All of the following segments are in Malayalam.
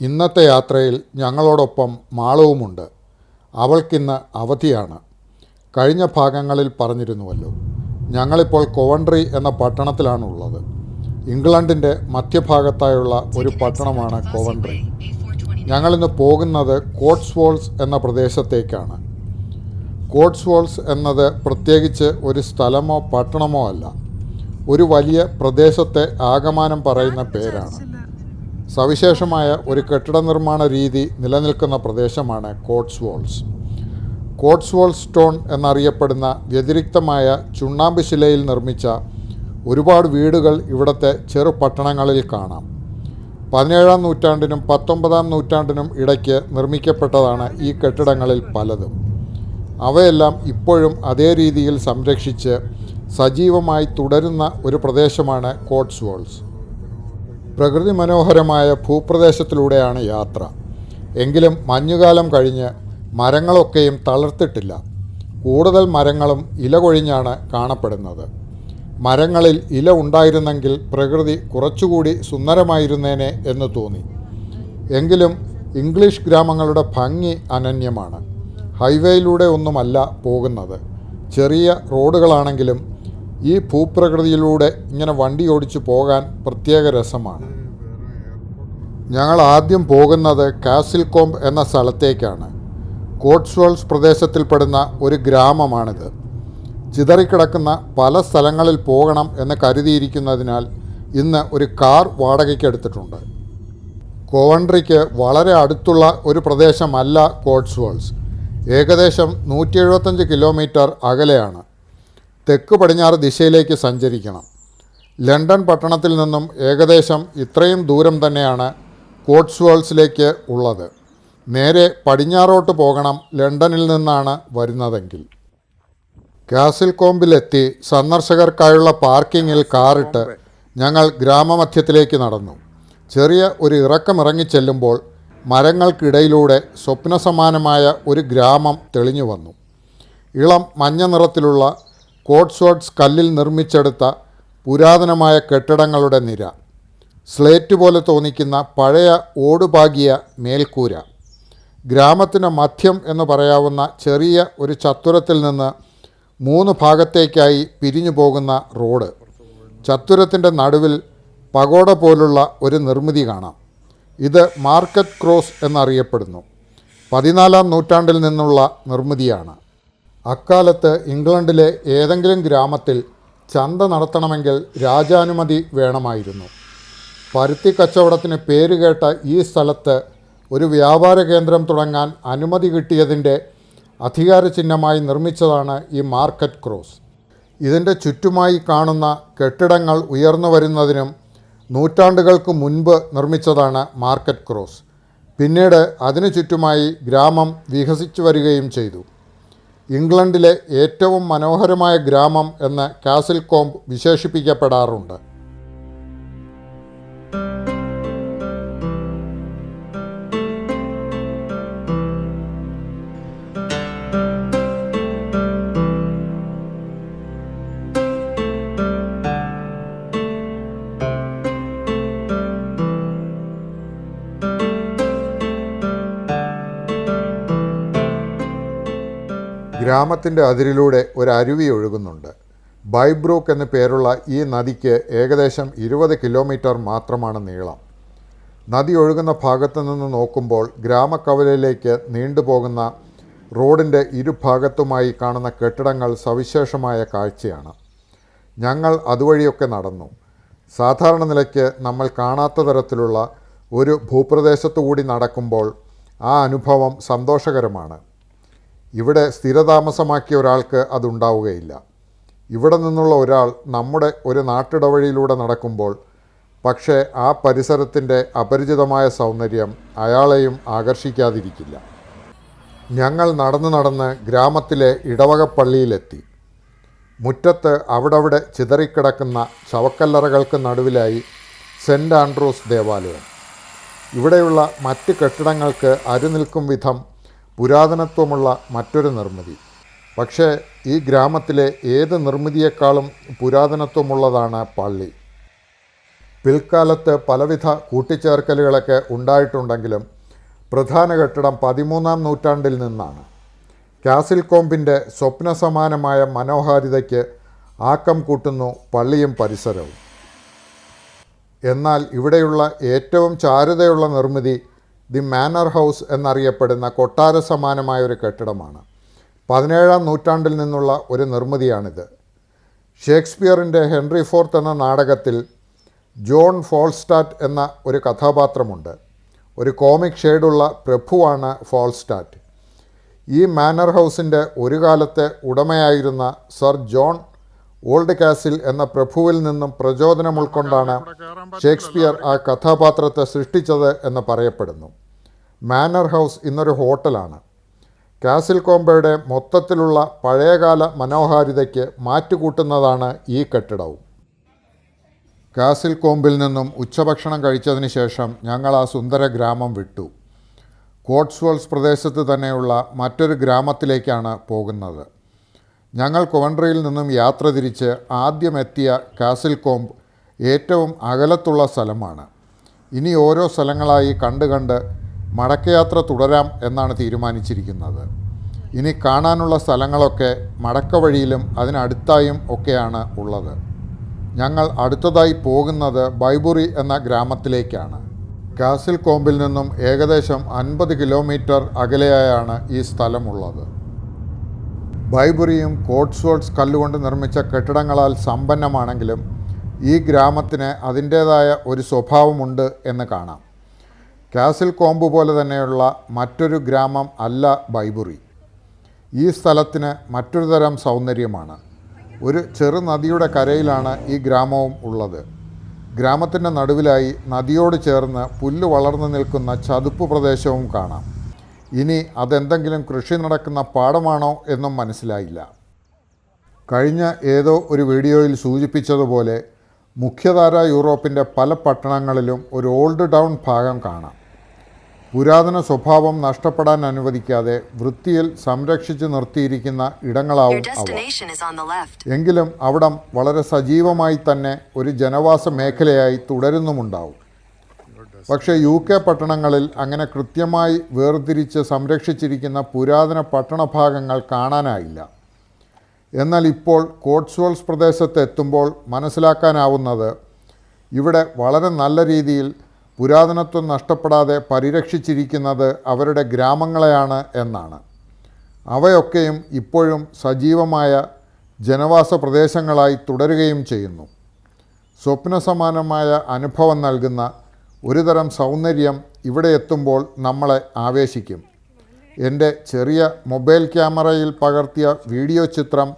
ഇന്നത്തെ യാത്രയിൽ ഞങ്ങളോടൊപ്പം മാളവുമുണ്ട്. അവൾക്കിന്ന് അവധിയാണ്. കഴിഞ്ഞ ഭാഗങ്ങളിൽ പറഞ്ഞിരുന്നുവല്ലോ ഞങ്ങളിപ്പോൾ കോവൻട്രി എന്ന പട്ടണത്തിലാണുള്ളത്. ഇംഗ്ലണ്ടിന്റെ മധ്യഭാഗത്തായുള്ള ഒരു പട്ടണമാണ് കോവൻട്രി ഞങ്ങളിന്ന് പോകുന്നത് കോട്ട്സ്വോൾസ് എന്ന പ്രദേശത്തേക്കാണ്. കോട്ട്സ്വോൾസ് എന്നത് പ്രത്യേകിച്ച് ഒരു സ്ഥലമോ പട്ടണമോ അല്ല ഒരു വലിയ പ്രദേശത്തെ ആകമാനം പറയുന്ന പേരാണ്. സവിശേഷമായ ഒരു കെട്ടിട നിർമ്മാണ രീതി നിലനിൽക്കുന്ന പ്രദേശമാണ് Cotswolds Cots Cotswold stone എന്നറിയപ്പെടുന്ന വ്യതിരിക്തമായ ചുണ്ണാമ്പ് ശിലയിൽ നിർമ്മിച്ച ഒരുപാട് വീടുകൾ ഇവിടുത്തെ ചെറു പട്ടണങ്ങളിൽ കാണാം. പതിനേഴാം നൂറ്റാണ്ടിനും പത്തൊമ്പതാം നൂറ്റാണ്ടിനും ഇടയ്ക്ക് നിർമ്മിക്കപ്പെട്ടതാണ് ഈ കെട്ടിടങ്ങളിൽ പലതും. അവയെല്ലാം ഇപ്പോഴും അതേ രീതിയിൽ സംരക്ഷിച്ച് സജീവമായി തുടരുന്ന ഒരു പ്രദേശമാണ് കോട്ട്സ്വോൾസ് പ്രകൃതി മനോഹരമായ ഭൂപ്രദേശത്തിലൂടെയാണ് യാത്ര. എങ്കിലും മഞ്ഞുകാലം കഴിഞ്ഞ് മരങ്ങളൊക്കെയും തളർത്തിട്ടില്ല. കൂടുതൽ മരങ്ങളും ഇല കൊഴിഞ്ഞാണ് കാണപ്പെടുന്നത്. മരങ്ങളിൽ ഇല ഉണ്ടായിരുന്നെങ്കിൽ പ്രകൃതി കുറച്ചുകൂടി സുന്ദരമായിരുന്നേനെ എന്ന് തോന്നി. എങ്കിലും ഇംഗ്ലീഷ് ഗ്രാമങ്ങളുടെ ഭംഗി അനന്യമാണ്. ഹൈവേയിലൂടെ ഒന്നുമല്ല പോകുന്നത്. ചെറിയ റോഡുകളാണെങ്കിലും ഈ ഭൂപ്രകൃതിയിലൂടെ ഇങ്ങനെ വണ്ടി ഓടിച്ചു പോകാൻ പ്രത്യേക രസമാണ്. ഞങ്ങൾ ആദ്യം പോകുന്നത് കാസിൽകോംബ് എന്ന സ്ഥലത്തേക്കാണ്. കോട്ട്സ്വോൾസ് പ്രദേശത്തിൽപ്പെടുന്ന ഒരു ഗ്രാമമാണിത്. ചിതറിക്കിടക്കുന്ന പല സ്ഥലങ്ങളിൽ പോകണം എന്ന് കരുതിയിരിക്കുന്നതിനാൽ ഇന്ന് ഒരു കാർ വാടകയ്ക്ക് എടുത്തിട്ടുണ്ട്. കോവൻട്രിക്ക് വളരെ അടുത്തുള്ള ഒരു പ്രദേശമല്ല കോട്ട്സ്വോൾസ് ഏകദേശം നൂറ്റി എഴുപത്തഞ്ച് കിലോമീറ്റർ അകലെയാണ്. തെക്ക് പടിഞ്ഞാറ് ദിശയിലേക്ക് സഞ്ചരിക്കണം. ലണ്ടൻ പട്ടണത്തിൽ നിന്നും ഏകദേശം ഇത്രയും ദൂരം തന്നെയാണ് കോട്സ്വേൾസിലേക്ക് ഉള്ളത്. നേരെ പടിഞ്ഞാറോട്ട് പോകണം ലണ്ടനിൽ നിന്നാണ് വരുന്നതെങ്കിൽ. കാസിൽ കോമ്പിലെത്തി സന്ദർശകർക്കായുള്ള പാർക്കിങ്ങിൽ കാറിട്ട് ഞങ്ങൾ ഗ്രാമമധ്യത്തിലേക്ക് നടന്നു. ചെറിയ ഒരു ഇറക്കമിറങ്ങിച്ചെല്ലുമ്പോൾ മരങ്ങൾക്കിടയിലൂടെ സ്വപ്നസമാനമായ ഒരു ഗ്രാമം തെളിഞ്ഞു വന്നു. ഇളം മഞ്ഞ നിറത്തിലുള്ള കോട്ട്സ്വേർഡ്സ് കല്ലിൽ നിർമ്മിച്ചെടുത്ത പുരാതനമായ കെട്ടിടങ്ങളുടെ നിര സ്ലേറ്റ് പോലെ തോന്നിക്കുന്ന പഴയ ഓടുപാകിയ മേൽക്കൂര ഗ്രാമത്തിന്റെ മധ്യം എന്ന് പറയാവുന്ന ചെറിയ ഒരു ചത്തുരത്തിൽ നിന്ന് മൂന്ന് ഭാഗത്തേക്കായി പിരിഞ്ഞു പോകുന്ന റോഡ്. ചത്തുരത്തിന്റെ നടുവിൽ പകോട പോലുള്ള ഒരു നിർമ്മിതി കാണാം. ഇത് മാർക്കറ്റ് ക്രോസ് എന്നറിയപ്പെടുന്നു. പതിനാലാം നൂറ്റാണ്ടിൽ നിന്നുള്ള നിർമ്മിതിയാണ്. അക്കാലത്ത് ഇംഗ്ലണ്ടിലെ ഏതെങ്കിലും ഗ്രാമത്തിൽ ചന്ത നടത്തണമെങ്കിൽ രാജാനുമതി വേണമായിരുന്നു. പരുത്തി കച്ചവടത്തിന് പേരുകേട്ട ഈ സ്ഥലത്ത് ഒരു വ്യാപാര കേന്ദ്രം തുടങ്ങാൻ അനുമതി കിട്ടിയതിന്റെ അധികാര ചിഹ്നമായി നിർമ്മിച്ചതാണ് ഈ മാർക്കറ്റ് ക്രോസ്. ഇതിന്റെ ചുറ്റുമായി കാണുന്ന കെട്ടിടങ്ങൾ ഉയർന്നു വരുന്നതിനും നൂറ്റാണ്ടുകൾക്ക് മുൻപ് നിർമ്മിച്ചതാണ് മാർക്കറ്റ് ക്രോസ്. പിന്നീട് അതിനു ചുറ്റുമായി ഗ്രാമം വികസിച്ചു വരികയും ചെയ്തു. ഇംഗ്ലണ്ടിലെ ഏറ്റവും മനോഹരമായ ഗ്രാമം എന്ന് കാസിൽ കോംബ് വിശേഷിപ്പിക്കപ്പെടാറുണ്ട്. ഗ്രാമത്തിന്റെ അതിരിലൂടെ ഒരു അരുവി ഒഴുകുന്നുണ്ട്. ബൈബ്രൂക്ക് എന്ന പേരുള്ള ഈ നദിക്ക് ഏകദേശം ഇരുപത് കിലോമീറ്റർ മാത്രമാണ് നീളം. നദി ഒഴുകുന്ന ഭാഗത്തു നിന്ന് നോക്കുമ്പോൾ ഗ്രാമക്കവലയിലേക്ക് നീണ്ടുപോകുന്ന റോഡിന്റെ ഇരുഭാഗത്തുമായി കാണുന്ന കെട്ടിടങ്ങൾ സവിശേഷമായ കാഴ്ചയാണ്. ഞങ്ങൾ അതുവഴിയൊക്കെ നടന്നു. സാധാരണ നിലയ്ക്ക് നമ്മൾ കാണാത്ത തരത്തിലുള്ള ഒരു ഭൂപ്രദേശത്തു കൂടി നടക്കുമ്പോൾ ആ അനുഭവം സന്തോഷകരമാണ്. ഇവിടെ സ്ഥിരതാമസമാക്കിയ ഒരാൾക്ക് അതുണ്ടാവുകയില്ല. ഇവിടെ നിന്നുള്ള ഒരാൾ നമ്മുടെ ഒരു നാട്ടിടവഴിയിലൂടെ നടക്കുമ്പോൾ പക്ഷേ ആ പരിസരത്തിന്റെ അപരിചിതമായ സൗന്ദര്യം അയാളെയും ആകർഷിക്കാതിരിക്കില്ല. ഞങ്ങൾ നടന്നു നടന്ന് ഗ്രാമത്തിലെ ഇടവകപ്പള്ളിയിലെത്തി. മുറ്റത്ത് അവിടവിടെ ചിതറിക്കിടക്കുന്ന ശവക്കല്ലറകൾക്ക് നടുവിലായി സെന്റ് ആൻഡ്രൂസ് ദേവാലയം. ഇവിടെയുള്ള മറ്റ് കെട്ടിടങ്ങൾക്ക് അരുനിൽക്കും വിധം പുരാതനത്വമുള്ള മറ്റൊരു നിർമ്മിതി. പക്ഷേ ഈ ഗ്രാമത്തിലെ ഏത് നിർമ്മിതിയേക്കാളും പുരാതനത്വമുള്ളതാണ് പള്ളി. പിൽക്കാലത്ത് പലവിധ കൂട്ടിച്ചേർക്കലുകളൊക്കെ ഉണ്ടായിട്ടുണ്ടെങ്കിലും പ്രധാന കെട്ടിടം പതിമൂന്നാം നൂറ്റാണ്ടിൽ നിന്നാണ്. കാസിൽ കോമ്പിന്റെ സ്വപ്നസമാനമായ മനോഹാരിതയ്ക്ക് ആക്കം കൂട്ടുന്നു പള്ളിയും പരിസരവും. എന്നാൽ ഇവിടെയുള്ള ഏറ്റവും ചാരുതയുള്ള നിർമ്മിതി ദി മാനർ ഹൗസ് എന്നറിയപ്പെടുന്ന കൊട്ടാര സമാനമായ ഒരു കെട്ടിടമാണ്. പതിനേഴാം നൂറ്റാണ്ടിൽ നിന്നുള്ള ഒരു നിർമ്മിതിയാണിത്. ഷേക്സ്പിയറിന്റെ ഹെൻറി ഫോർത്ത് എന്ന നാടകത്തിൽ ജോൺ ഫോൾസ്റ്റാറ്റ് എന്ന ഒരു കഥാപാത്രമുണ്ട്. ഒരു കോമിക് ഷെയ്ഡുള്ള പ്രഭുവാണ് ഫോൾസ്റ്റാറ്റ്. ഈ മാനർ ഹൗസിന്റെ ഒരു കാലത്തെ ഉടമയായിരുന്ന സർ ജോൺ ഓൾഡ് കാസിൽ എന്ന പ്രഭുവിൽ നിന്നും പ്രചോദനം ഉൾക്കൊണ്ടാണ് ഷേക്സ്പിയർ ആ കഥാപാത്രത്തെ സൃഷ്ടിച്ചത് എന്ന് പറയപ്പെടുന്നു. മാനർ ഹൗസ് ഇന്നൊരു ഹോട്ടലാണ്. കാസിൽ കോംബയുടെ മൊത്തത്തിലുള്ള പഴയകാല മനോഹാരിതയ്ക്ക് മാറ്റുകൂട്ടുന്നതാണ് ഈ കെട്ടിടവും. കാസിൽ കോമ്പിൽ നിന്നും ഉച്ചഭക്ഷണം കഴിച്ചതിന് ശേഷം ഞങ്ങൾ ആ സുന്ദര ഗ്രാമം വിട്ടു. കോട്സ്വോൾസ് പ്രദേശത്ത് തന്നെയുള്ള മറ്റൊരു ഗ്രാമത്തിലേക്കാണ് പോകുന്നത്. ഞങ്ങൾ കൊവൻട്രിയിൽ നിന്നും യാത്ര തിരിച്ച് ആദ്യമെത്തിയ കാസിൽ കോംബ് ഏറ്റവും അകലത്തുള്ള സ്ഥലമാണ്. ഇനി ഓരോ സ്ഥലങ്ങളായി കണ്ട് കണ്ട് മടക്കയാത്ര തുടരാം എന്നാണ് തീരുമാനിച്ചിരിക്കുന്നത്. ഇനി കാണാനുള്ള സ്ഥലങ്ങളൊക്കെ മടക്ക വഴിയിലും അതിനടുത്തായും ഒക്കെയാണ് ഉള്ളത്. ഞങ്ങൾ അടുത്തതായി പോകുന്നത് ബൈബുറി എന്ന ഗ്രാമത്തിലേക്കാണ്. കാസിൽ കോമ്പിൽ നിന്നും ഏകദേശം അൻപത് കിലോമീറ്റർ അകലെയായാണ് ഈ സ്ഥലമുള്ളത്. ബൈബുറിയും കോട്സ്വേർഡ്സ് കല്ലുകൊണ്ട് നിർമ്മിച്ച കെട്ടിടങ്ങളാൽ സമ്പന്നമാണെങ്കിലും ഈ ഗ്രാമത്തിന് അതിന്റേതായ ഒരു സ്വഭാവമുണ്ട് എന്ന് കാണാം. കാസിൽ കോമ്പ് പോലെ തന്നെയുള്ള മറ്റൊരു ഗ്രാമം അല്ല ബൈബുറി ഈ സ്ഥലത്തിന് മറ്റൊരു തരം സൗന്ദര്യമാണ്. ഒരു ചെറു നദിയുടെ കരയിലാണ് ഈ ഗ്രാമവും ഉള്ളത്. ഗ്രാമത്തിന്റെ നടുവിലായി നദിയോട് ചേർന്ന് പുല്ല് വളർന്നു നിൽക്കുന്ന ചതുപ്പ് പ്രദേശവും കാണാം. ഇനി അതെന്തെങ്കിലും കൃഷി നടക്കുന്ന പാടമാണോ എന്നും മനസ്സിലായില്ല. കഴിഞ്ഞ ഏതോ ഒരു വീഡിയോയിൽ സൂചിപ്പിച്ചതുപോലെ മുഖ്യധാര യൂറോപ്പിന്റെ പല പട്ടണങ്ങളിലും ഒരു ഓൾഡ് ടൗൺ ഭാഗം കാണാം. പുരാതന സ്വഭാവം നഷ്ടപ്പെടാൻ അനുവദിക്കാതെ വൃത്തിയിൽ സംരക്ഷിച്ചു നിർത്തിയിരിക്കുന്ന ഇടങ്ങളാവും അവ. എങ്കിലും അവിടം വളരെ സജീവമായി തന്നെ ഒരു ജനവാസ മേഖലയായി തുടരുന്നുമുണ്ടാവും. പക്ഷേ യു കെ പട്ടണങ്ങളിൽ അങ്ങനെ കൃത്യമായി വേർതിരിച്ച് സംരക്ഷിച്ചിരിക്കുന്ന പുരാതന പട്ടണ ഭാഗങ്ങൾ കാണാനായില്ല. എന്നാൽ ഇപ്പോൾ കോട്സ്വോൾസ് പ്രദേശത്ത് എത്തുമ്പോൾ മനസ്സിലാക്കാനാവുന്നത് ഇവിടെ വളരെ നല്ല രീതിയിൽ പുരാതനത്വം നഷ്ടപ്പെടാതെ പരിരക്ഷിച്ചിരിക്കുന്നത് അവരുടെ ഗ്രാമങ്ങളെയാണ് എന്നാണ്. അവയൊക്കെയും ഇപ്പോഴും സജീവമായ ജനവാസ പ്രദേശങ്ങളായി തുടരുകയും ചെയ്യുന്നു. സ്വപ്നസമാനമായ അനുഭവം നൽകുന്ന ഒരുതരം സൗന്ദര്യം ഇവിടെ എത്തുമ്പോൾ നമ്മളെ ആവേശിക്കും. എന്റെ ചെറിയ മൊബൈൽ ക്യാമറയിൽ പകർത്തിയ വീഡിയോ ചിത്രം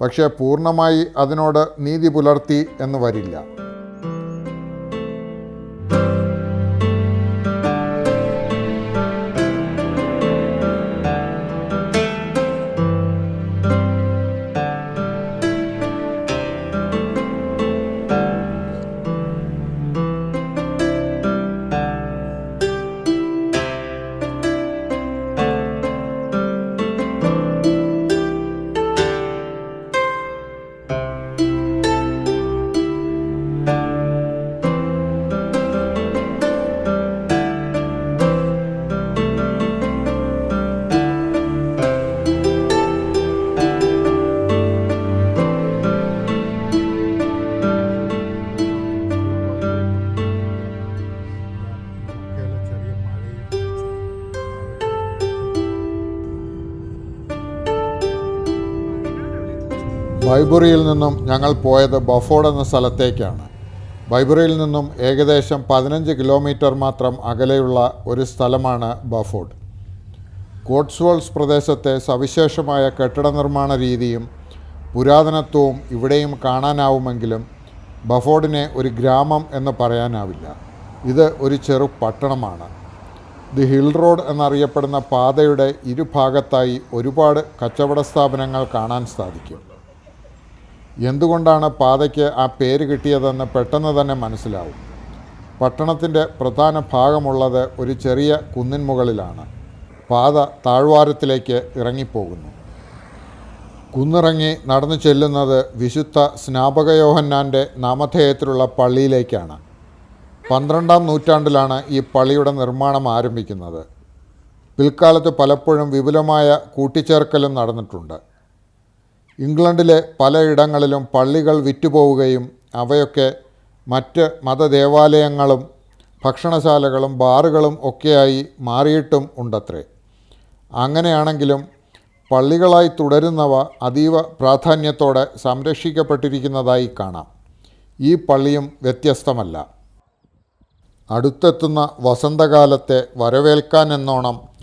പക്ഷേ പൂർണമായി അതിനോട് നീതി പുലർത്തി എന്ന് വരില്ല. ബൈബുറിയിൽ നിന്നും ഞങ്ങൾ പോയത് ബഫോഡ് എന്ന സ്ഥലത്തേക്കാണ്. ബൈബുറിയിൽ നിന്നും ഏകദേശം പതിനഞ്ച് കിലോമീറ്റർ മാത്രം അകലെയുള്ള ഒരു സ്ഥലമാണ് ബഫോഡ് കോട്സ്വോൾസ് പ്രദേശത്തെ സവിശേഷമായ കെട്ടിട നിർമ്മാണ രീതിയും പുരാതനത്വവും ഇവിടെയും കാണാനാവുമെങ്കിലും ബഫോർഡിനെ ഒരു ഗ്രാമം എന്ന് പറയാനാവില്ല. ഇത് ഒരു ചെറു പട്ടണമാണ്. ദി ഹിൽ റോഡ് എന്നറിയപ്പെടുന്ന പാതയുടെ ഇരുഭാഗത്തായി ഒരുപാട് കച്ചവട സ്ഥാപനങ്ങൾ കാണാൻ സാധിക്കും. എന്തുകൊണ്ടാണ് പാതയ്ക്ക് ആ പേര് കിട്ടിയതെന്ന് പെട്ടെന്ന് തന്നെ മനസ്സിലാവും. പട്ടണത്തിന്റെ പ്രധാന ഭാഗമുള്ളത് ഒരു ചെറിയ കുന്നിൻ മുകളിലാണ്. പാത താഴ്വാരത്തിലേക്ക് ഇറങ്ങിപ്പോകുന്നു. കുന്നിറങ്ങി നടന്നു ചെല്ലുന്നത് വിശുദ്ധ സ്നാപകയോഹന്നാന്റെ നാമധേയത്തിലുള്ള പള്ളിയിലേക്കാണ്. പന്ത്രണ്ടാം നൂറ്റാണ്ടിലാണ് ഈ പള്ളിയുടെ നിർമ്മാണം ആരംഭിക്കുന്നത്. പിൽക്കാലത്ത് പലപ്പോഴും വിപുലമായ കൂട്ടിച്ചേർക്കലും നടന്നിട്ടുണ്ട്. ഇംഗ്ലണ്ടിലെ പലയിടങ്ങളിലും പള്ളികൾ വിറ്റുപോവുകയും അവയൊക്കെ മറ്റ് മതദേവാലയങ്ങളും ഭക്ഷണശാലകളും ബാറുകളും ഒക്കെയായി മാറിയിട്ടും ഉണ്ടത്രേ. അങ്ങനെയാണെങ്കിലും പള്ളികളായി തുടരുന്നവ അതീവ പ്രാധാന്യത്തോടെ സംരക്ഷിക്കപ്പെട്ടിരിക്കുന്നതായി കാണാം. ഈ പള്ളിയും വ്യത്യസ്തമല്ല. അടുത്തെത്തുന്ന വസന്തകാലത്തെ വരവേൽക്കാനെന്നോണം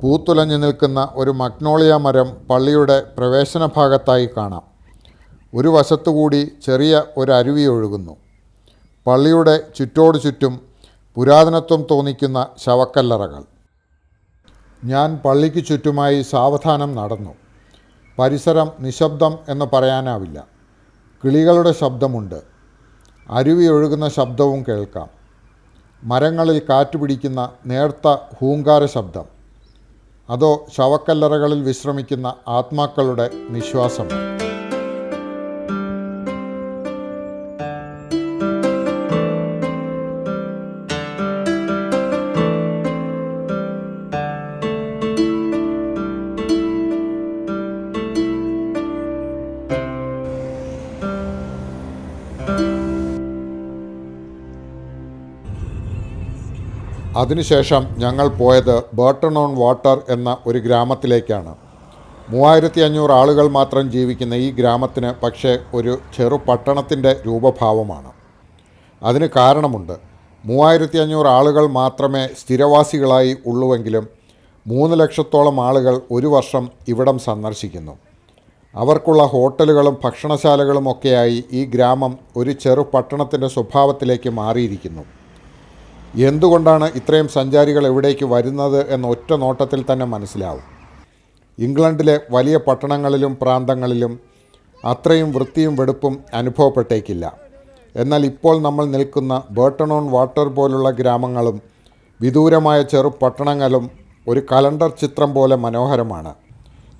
പൂത്തുലഞ്ഞു നിൽക്കുന്ന ഒരു മഗ്നോളിയ മരം പള്ളിയുടെ പ്രവേശന ഭാഗത്തായി കാണാം. ഒരു വശത്തുകൂടി ചെറിയ ഒരു അരുവി ഒഴുകുന്നു. പള്ളിയുടെ ചുറ്റോടു ചുറ്റും പുരാതനത്വം തോന്നിക്കുന്ന ശവക്കല്ലറകൾ. ഞാൻ പള്ളിക്ക് ചുറ്റുമായി സാവധാനം നടന്നു. പരിസരം നിശബ്ദം എന്ന് പറയാനാവില്ല. കിളികളുടെ ശബ്ദമുണ്ട്. അരുവി ഒഴുകുന്ന ശബ്ദവും കേൾക്കാം. മരങ്ങളിൽ കാറ്റുപിടിക്കുന്ന നേർത്ത ഹൂങ്കാര ശബ്ദം. അതോ ശവക്കല്ലറകളിൽ വിശ്രമിക്കുന്ന ആത്മാക്കളുടെ നിശ്വാസം? അതിനുശേഷം ഞങ്ങൾ പോയത് ബേർട്ടൺ ഓൺ വാട്ടർ എന്ന ഒരു ഗ്രാമത്തിലേക്കാണ്. മൂവായിരത്തി അഞ്ഞൂറ് ആളുകൾ മാത്രം ജീവിക്കുന്ന ഈ ഗ്രാമത്തിന് പക്ഷേ ഒരു ചെറു പട്ടണത്തിന്റെ രൂപഭാവമാണ്. അതിന് കാരണമുണ്ട്. മൂവായിരത്തി അഞ്ഞൂറ് ആളുകൾ മാത്രമേ സ്ഥിരവാസികളായി ഉള്ളുവെങ്കിലും മൂന്ന് ലക്ഷത്തോളം ആളുകൾ ഒരു വർഷം ഇവിടം സന്ദർശിക്കുന്നു. അവർക്കുള്ള ഹോട്ടലുകളും ഭക്ഷണശാലകളും ഒക്കെയായി ഈ ഗ്രാമം ഒരു ചെറു പട്ടണത്തിന്റെ സ്വഭാവത്തിലേക്ക് മാറിയിരിക്കുന്നു. എന്തുകൊണ്ടാണ് ഇത്രയും സഞ്ചാരികൾ എവിടേക്ക് വരുന്നത് എന്ന ഒറ്റ നോട്ടത്തിൽ തന്നെ മനസ്സിലാവും. ഇംഗ്ലണ്ടിലെ വലിയ പട്ടണങ്ങളിലും പ്രാന്തങ്ങളിലും അത്രയും വൃത്തിയും വെടുപ്പും അനുഭവപ്പെട്ടേക്കില്ല. എന്നാൽ ഇപ്പോൾ നമ്മൾ നിൽക്കുന്ന ബേട്ടണോൺ വാട്ടർ പോലുള്ള ഗ്രാമങ്ങളും വിദൂരമായ ചെറു പട്ടണങ്ങളും ഒരു കലണ്ടർ ചിത്രം പോലെ മനോഹരമാണ്.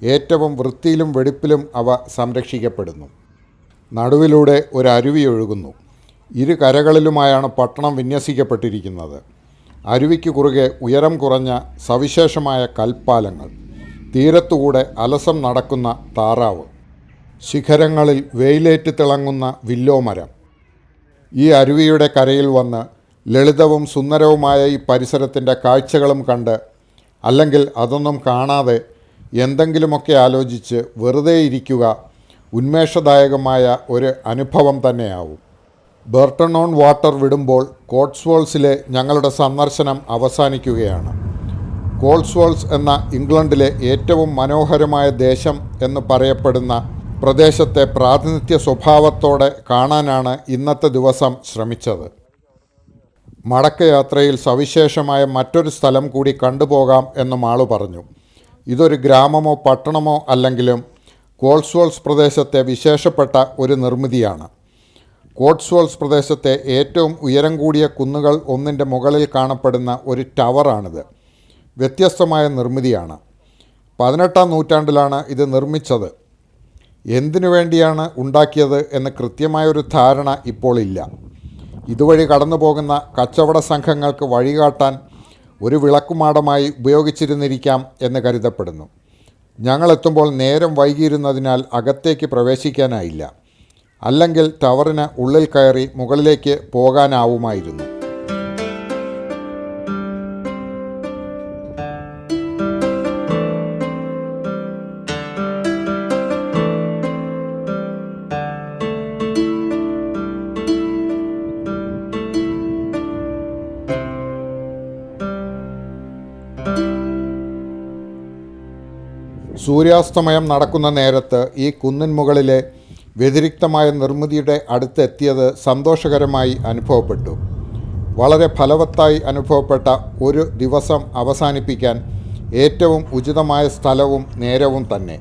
ഏറ്റവും വൃത്തിയിലും വെടിപ്പിലും അവ സംരക്ഷിക്കപ്പെടുന്നു. നടുവിലൂടെ ഒരു അരുവി ഒഴുകുന്നു. ഇരു കരകളിലുമായാണ് പട്ടണം വിന്യസിക്കപ്പെട്ടിരിക്കുന്നത്. അരുവിക്ക് കുറുകെ ഉയരം കുറഞ്ഞ സവിശേഷമായ കൽപ്പാലങ്ങൾ തീരത്തുകൂടെ അലസം നടക്കുന്ന താറാവ് ശിഖരങ്ങളിൽ വെയിലേറ്റ് തിളങ്ങുന്ന വില്ലോമരം. ഈ അരുവിയുടെ കരയിൽ വന്ന് ലളിതവും സുന്ദരവുമായ ഈ പരിസരത്തിന്റെ കാഴ്ചകളും കണ്ട് അല്ലെങ്കിൽ അതൊന്നും കാണാതെ എന്തെങ്കിലുമൊക്കെ ആലോചിച്ച് വെറുതെ ഇരിക്കുക ഉന്മേഷദായകമായ ഒരു അനുഭവം തന്നെയാവും. ബർട്ടൺ ഓൺ വാട്ടർ വിടുമ്പോൾ കോട്സ്വോൾസിലെ ഞങ്ങളുടെ സന്ദർശനം അവസാനിക്കുകയാണ്. കോൾസ്വോൾസ് എന്ന ഇംഗ്ലണ്ടിലെ ഏറ്റവും മനോഹരമായ ദേശം എന്ന് പറയപ്പെടുന്ന പ്രദേശത്തെ പ്രാതിനിധ്യ സ്വഭാവത്തോടെ കാണാനാണ് ഇന്നത്തെ ദിവസം ശ്രമിച്ചത്. മടക്കയാത്രയിൽ സവിശേഷമായ മറ്റൊരു സ്ഥലം കൂടി കണ്ടുപോകാം എന്നും ആൾ പറഞ്ഞു. ഇതൊരു ഗ്രാമമോ പട്ടണമോ അല്ലെങ്കിലും കോൾസ്വോൾസ് പ്രദേശത്തെ വിശേഷപ്പെട്ട ഒരു നിർമ്മിതിയാണ്. കോട്സ്വോൾസ് പ്രദേശത്തെ ഏറ്റവും ഉയരം കൂടിയ കുന്നുകൾ ഒന്നിന്റെ മുകളിൽ കാണപ്പെടുന്ന ഒരു ടവറാണിത്. വ്യത്യസ്തമായ നിർമ്മിതിയാണ്. പതിനെട്ടാം നൂറ്റാണ്ടിലാണ് ഇത് നിർമ്മിച്ചത്. എന്തിനു വേണ്ടിയാണ് ഉണ്ടാക്കിയത് എന്ന് കൃത്യമായൊരു ധാരണ ഇപ്പോൾ ഇല്ല. ഇതുവഴി കടന്നു പോകുന്ന കച്ചവട സംഘങ്ങൾക്ക് വഴികാട്ടാൻ ഒരു വിളക്കുമാടമായി ഉപയോഗിച്ചിരുന്നിരിക്കാം എന്ന് കരുതപ്പെടുന്നു. ഞങ്ങളെത്തുമ്പോൾ നേരം വൈകിയിരുന്നതിനാൽ അകത്തേക്ക് പ്രവേശിക്കാനായില്ല. അല്ലെങ്കിൽ ടവറിന് ഉള്ളിൽ കയറി മുകളിലേക്ക് പോകാനാവുമായിരുന്നു. സൂര്യാസ്തമയം നടക്കുന്ന നേരത്ത് ഈ കുന്നിൻ മുകളിലെ വ്യതിരിക്തമായ നിർമ്മിതിയുടെ അടുത്തെത്തിയത് സന്തോഷകരമായി അനുഭവപ്പെട്ടു. വളരെ ഫലവത്തായി അനുഭവപ്പെട്ട ഒരു ദിവസം അവസാനിപ്പിക്കാൻ ഏറ്റവും ഉചിതമായ സ്ഥലവും നേരവും തന്നെ.